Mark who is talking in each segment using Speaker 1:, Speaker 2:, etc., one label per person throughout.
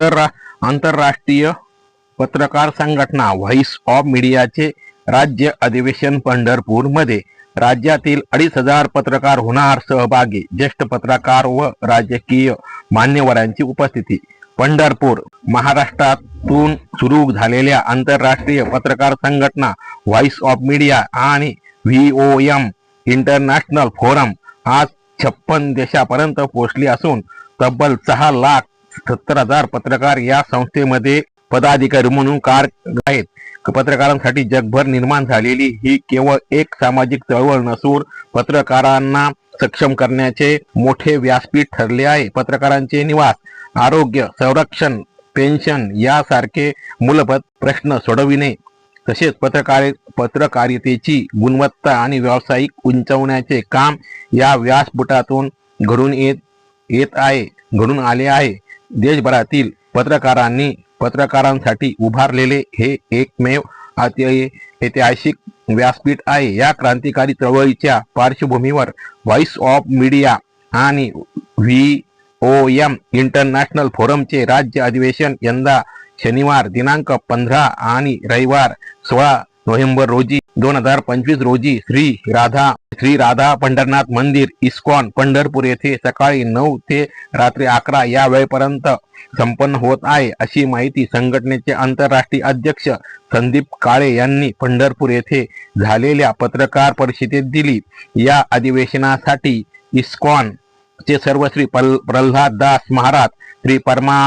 Speaker 1: आंतररा आंतरराष्ट्रीय पत्रकार संघटना व्हॉइस ऑफ मीडियाचे राज्य अधिवेशन पंढरपूरमध्ये राज्यातील अडीच हजार पत्रकार होणार सहभागी ज्येष्ठ पत्रकार व राजकीय मान्यवरांची उपस्थिती. पंढरपूर महाराष्ट्रातून सुरू झालेल्या आंतरराष्ट्रीय पत्रकार संघटना व्हॉइस ऑफ मीडिया आणि V O M international forum आज छप्पन देशापर्यंत पोहोचली असून तब्बल सहा लाख सत्तर हजार पत्रकार या संस्थेमध्ये पदाधिकारी म्हणून कार आहेत. पत्रकारांसाठी जगभर निर्माण झालेली ही केवळ एक सामाजिक चळवळ नसून पत्रकारांना सक्षम करण्याचे मोठे व्यासपीठ ठरले आहे. पत्रकारांचे निवास आरोग्य संरक्षण पेन्शन यासारखे मूलभूत प्रश्न सोडविणे तसेच पत्रकार पत्रकारितेची गुणवत्ता आणि व्यावसायिक उंचवण्याचे काम या व्यासपीठातून घडून येत येत आहे घडून आले आहे. देशभरातील पत्रकारांनी पत्रकारांसाठी उभारलेले हे एकमेव अति- ऐतिहासिक व्यासपीठ आहे. या क्रांतिकारी चळवळीच्या पार्श्वभूमीवर व्हॉइस ऑफ मीडिया आणि व्ही ओ एम इंटरनॅशनल फोरमचे राज्य अधिवेशन यंदा शनिवार दिनांक पंधरा आणि रविवार सोळा नोव्हेंबर रोजी दोन हजार पंचवीस रोजी श्री राधा श्री राधा पंढरनाथ मंदिर इस्कॉन पंढरपूर येथे सकाळी नऊ ते रात्री अकरा या वेळेपर्यंत संपन्न होत आहे अशी माहिती संघटनेचे आंतरराष्ट्रीय अध्यक्ष संदीप काळे यांनी पंढरपूर येथे झालेल्या पत्रकार परिषदेत दिली. या अधिवेशनासाठी इस्कॉन चे सर्व श्री पल प्रल्हाद दास महाराज श्री परमा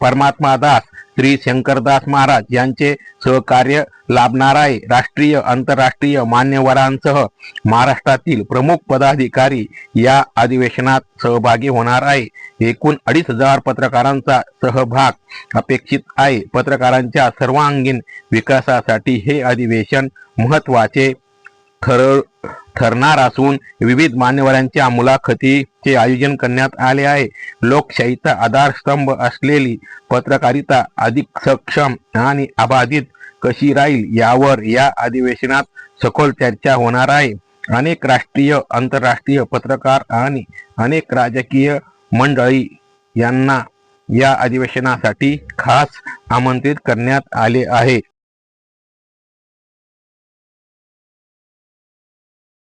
Speaker 1: परमात्मा दास श्री शंकरदास महाराज यांचे सहकार्य लाभणार आहे राष्ट्रीय आंतरराष्ट्रीय मान्यवरांसह महाराष्ट्रातील प्रमुख पदाधिकारी या अधिवेशनात सहभागी होणार आहे एकूण अडीच हजार पत्रकारांचा सहभाग अपेक्षित आहे. पत्रकारांच्या सर्वांगीण विकासासाठी हे अधिवेशन महत्त्वाचे ठर ठरणार असून विविध मान्यवरांच्या मुलाखतीचे आयोजन करण्यात आले आहे. लोकशाहीचा आधारस्तंभ असलेली पत्रकारिता अधिक सक्षम आणि अबाधित कशी राहील यावर या अधिवेशनात सखोल चर्चा होणार आहे. अनेक राष्ट्रीय आंतरराष्ट्रीय पत्रकार आणि अनेक राजकीय मंडळी यांना या अधिवेशनासाठी खास आमंत्रित करण्यात आले आहे.